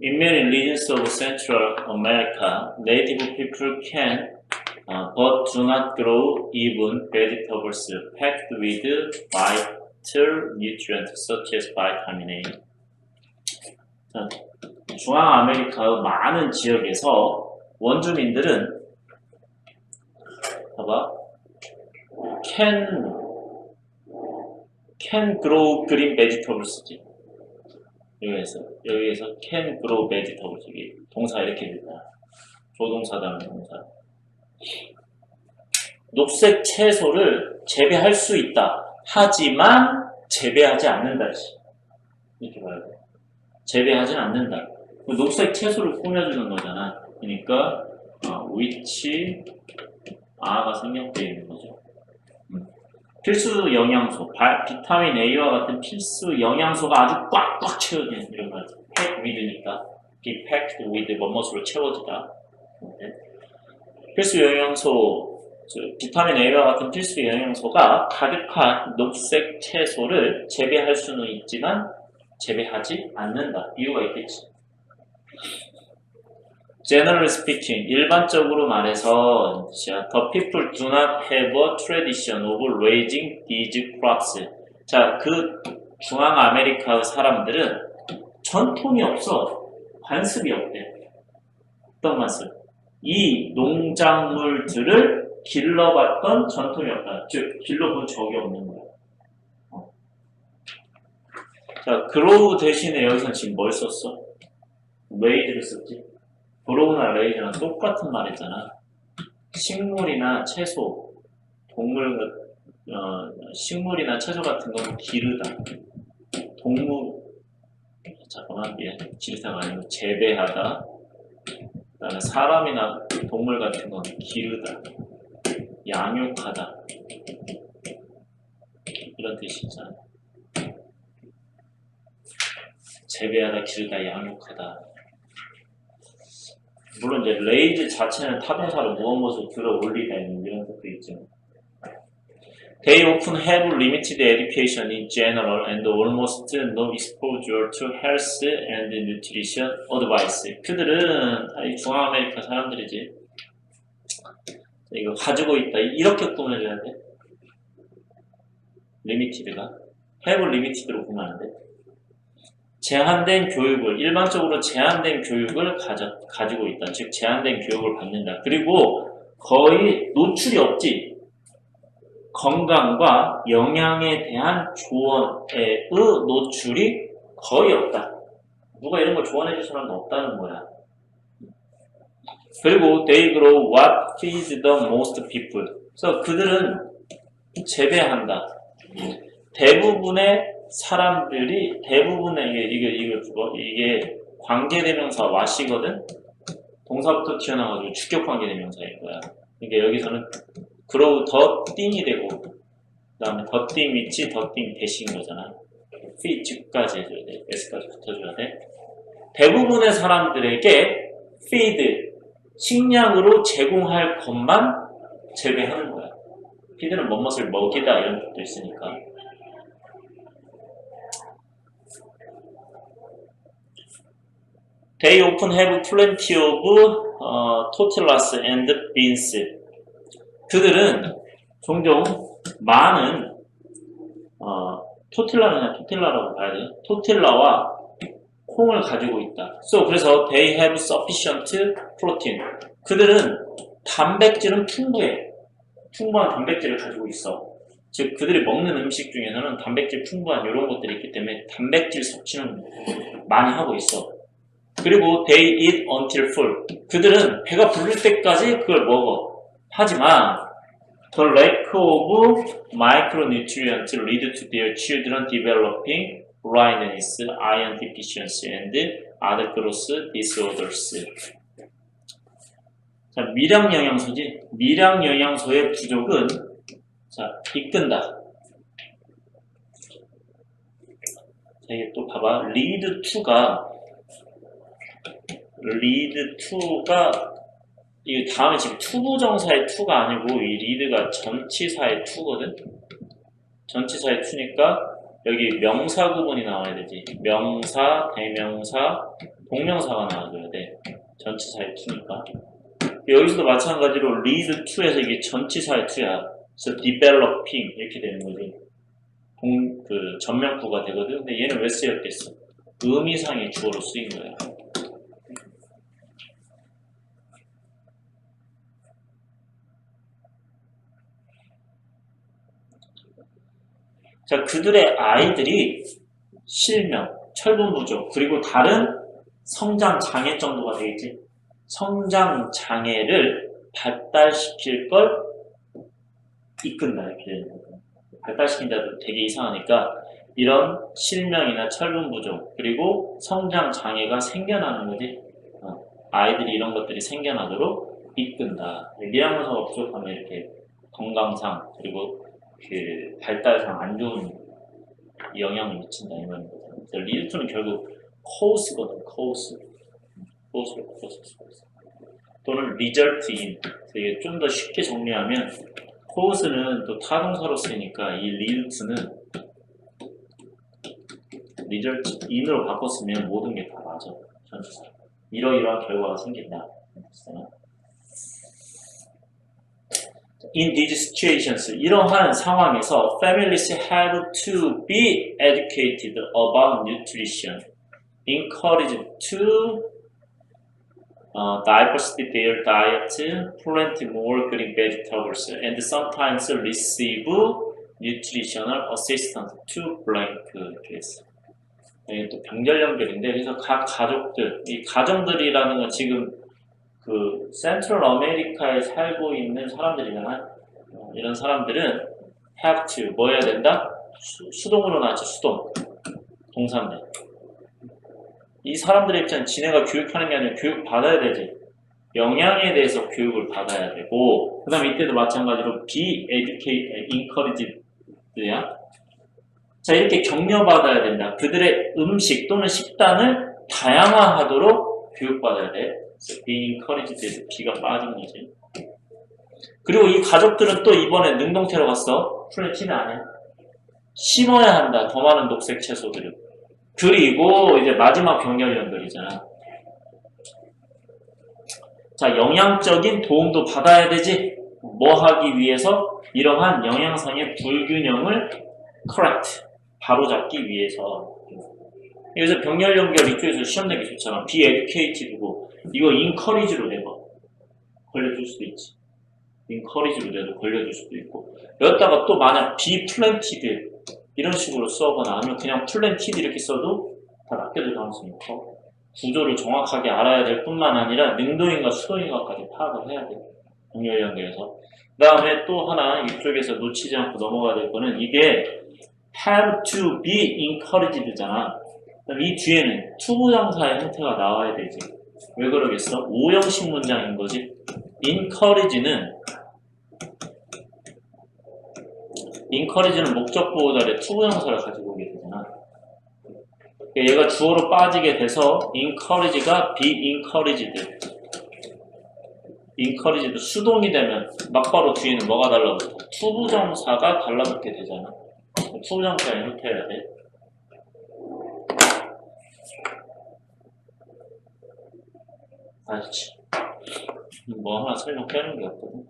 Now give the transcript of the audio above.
In many regions of Central America, native people can uh, but do not grow even vegetables packed with vital nutrients such as vitamin A. 자, 중앙 아메리카의 많은 지역에서 원주민들은 봐봐 can can grow green vegetables지 여기에서 여기에서 can grow vegetables. 이게 동사 이렇게 된다. 조동사다는 동사. 녹색 채소를 재배할 수 있다. 하지만 재배하지 않는다. 이렇게 봐야 돼 재배하진 않는다. 그 녹색 채소를 꾸며주는 거잖아. 그러니까 어, which 아가 생략되어 있는 거죠. 음. 필수 영양소, 바- 비타민 A와 같은 필수 영양소가 아주 꽉꽉 채워진 이런 거지. packed with니까 be packed with 뭐뭇으로 채워지다. 네. 필수 영양소, 저 비타민 A와 같은 필수 영양소가 가득한 녹색 채소를 재배할 수는 있지만 재배하지 않는다. 이유가 있겠지. Generally speaking, 일반적으로 말해서 자, the people do not have a tradition of raising these crops. 자, 그 중앙 아메리카 사람들은 전통이 없어. 관습이 없대. 어떤 관습? 이 농작물들을 길러봤던 전통이 없다. 즉, 길러본 적이 없는 거야. 어. 자, 그로우 대신에 여기서 지금 뭘 썼어? 레이드를 썼지? 브로우나 레이즈랑 똑같은 말이잖아. 식물이나 채소, 동물, 어, 식물이나 채소 같은 건 기르다. 동물, 잠깐만, 미안. 지르다가 아니고 재배하다. 그 다음에 사람이나 동물 같은 건 기르다. 양육하다. 이런 뜻이잖아. 재배하다, 기르다, 양육하다. 물론 이제 레이즈 자체는 타동사로 무엇 무엇을 들어 올리다 있는 이런 것도 있지만 They often have limited education in general and almost no exposure to health and nutrition advice. 그들은 다이 중앙아메리카 사람들이지. 이거 가지고 있다. 이렇게 꾸며줘야 돼. limited가. have limited로 보면 안 돼. 제한된 교육을 일반적으로 제한된 교육을 가져, 가지고 있다. 즉 제한된 교육을 받는다. 그리고 거의 노출이 없지. 건강과 영양에 대한 조언의 노출이 거의 없다. 누가 이런 걸 조언해 줄 사람은 없다는 거야. 그리고 they grow what feeds the most people. 그래서 그들은 재배한다. 대부분의 사람들이 대부분의 이게 이게 이게 그거 이게 관계대명사 what이거든. 동사부터 튀어나와가지고 축격 관계대명사일 거야. 그러니까 여기서는 그로우 더 띵이 되고 그다음에 더띵 위치 더띵 대신 거잖아. feed까지 해줘야 돼. s까지 붙어줘야 돼. 대부분의 사람들에게 feed 식량으로 제공할 것만 재배하는 거야. feed는 뭐뭇을 먹이다 이런 뜻도 있으니까. They often have plenty of 어, tortillas and beans. 그들은 종종 많은 어, 토틸라는 토틸라라고 봐야 돼. 토틸라와 콩을 가지고 있다. So 그래서 they have sufficient protein. 그들은 단백질은 풍부해. 풍부한 단백질을 가지고 있어. 즉 그들이 먹는 음식 중에서는 단백질 풍부한 이런 것들이 있기 때문에 단백질 섭취는 많이 하고 있어. 그리고 they eat until full. 그들은 배가 부를 때까지 그걸 먹어. 하지만 the lack of micronutrients lead to their children developing blindness, iron deficiency, and other growth disorders. 자, 미량 영양소지. 미량 영양소의 부족은 자, 이끈다. 자, 이게 또 봐봐. lead to가 리드 2가 이 다음에 지금 투부정사의 2가 아니고 이 리드가 전치사의 2거든. 전치사의 2니까 여기 명사 구분이 나와야 되지. 명사, 대명사, 동명사가 나와줘야 돼. 전치사의 to니까. 여기서도 마찬가지로 lead to에서 이게 전치사의 to야. 그래서 developing 이렇게 되는 거지. 동, 그 전명구가 되거든. 근데 얘는 왜 쓰였겠어? 의미상의 주어로 쓰인 거야. 자, 그들의 아이들이 실명, 철분 부족, 그리고 다른 성장 장애 정도가 되겠지. 성장 장애를 발달시킬 걸 이끈다 이렇게 되는 거예요. 발달시킨다도 되게 이상하니까 이런 실명이나 철분 부족 그리고 성장 장애가 생겨나는 거지. 어, 아이들이 이런 것들이 생겨나도록 이끈다. 미양문서가 부족하면 이렇게 건강상 그리고 그 발달상 안 좋은 영향을 미친다 이 말인 거죠. 그래서 리드투는 결국 코스. 바꿔서 쓰고 있어. 또는 result in. 이게 좀 더 쉽게 정리하면 코스는 또 타동사로 쓰니까 이 리드투는 result in으로 바꿨으면 모든 게 다 맞아. 전치사. 이러이러한 결과가 생긴다. 됐어요? In these situations, 이러한 상황에서 families have to be educated about nutrition, encouraged to uh, diversify their diet, plant more green vegetables, and sometimes receive nutritional assistance to blank case. 이게 또 병렬 연결인데 그래서 각 가족들, 이 가정들이라는 건 지금 그 센트럴 아메리카에 살고 있는 사람들이잖아. 어, 이런 사람들은 have to 뭐 해야 된다? 수, 동으로 나왔지 수동. 동사인데. 이 사람들의 입장은 지네가 교육하는 게 아니라 교육 받아야 되지. 영양에 대해서 교육을 받아야 되고 그 다음에 이때도 마찬가지로 be educate, encouraged야. 자 이렇게 격려받아야 된다. 그들의 음식 또는 식단을 다양화하도록 교육받아야 돼. Be encouraged에서 B가 빠진 거지. 그리고 이 가족들은 또 이번에 능동태로 갔어. 플래티는 아니야. 심어야 한다. 더 많은 녹색 채소들을. 그리고 이제 마지막 병렬 연결이잖아. 자, 영양적인 도움도 받아야 되지. 뭐 하기 위해서? 이러한 영양상의 불균형을 correct, 바로잡기 위해서. 여기서 병렬 연결 이쪽에서 시험 내기 좋잖아. be educated고 이거 encourage로 내봐. 걸려줄 수도 있지. encourage로 내도 걸려줄 수도 있고. 여기다가 또 만약 be planted 이런 식으로 써거나 아니면 그냥 planted 이렇게 써도 다 낚여질 가능성이 있고 구조를 정확하게 알아야 될 뿐만 아니라 능동인가 수동인가까지 파악을 해야 돼. 병렬 연결에서. 그 다음에 또 하나 이쪽에서 놓치지 않고 넘어가야 될 거는 이게 have to be encouraged잖아. 이 뒤에는 투부정사의 형태가 나와야 되지. 왜 그러겠어? 오형식 문장인 거지. encourage는 encourage는 목적 보호자의 투부정사를 가지고 오게 되잖아. 그러니까 얘가 주어로 빠지게 돼서 encourage가 be encouraged. encouraged 수동이 되면 막바로 뒤에는 뭐가 달라붙어? 투부정사가 달라붙게 되잖아. 투부정사의 형태여야 돼. 아시지? 뭐 하나 설명 빼는 게 없거든.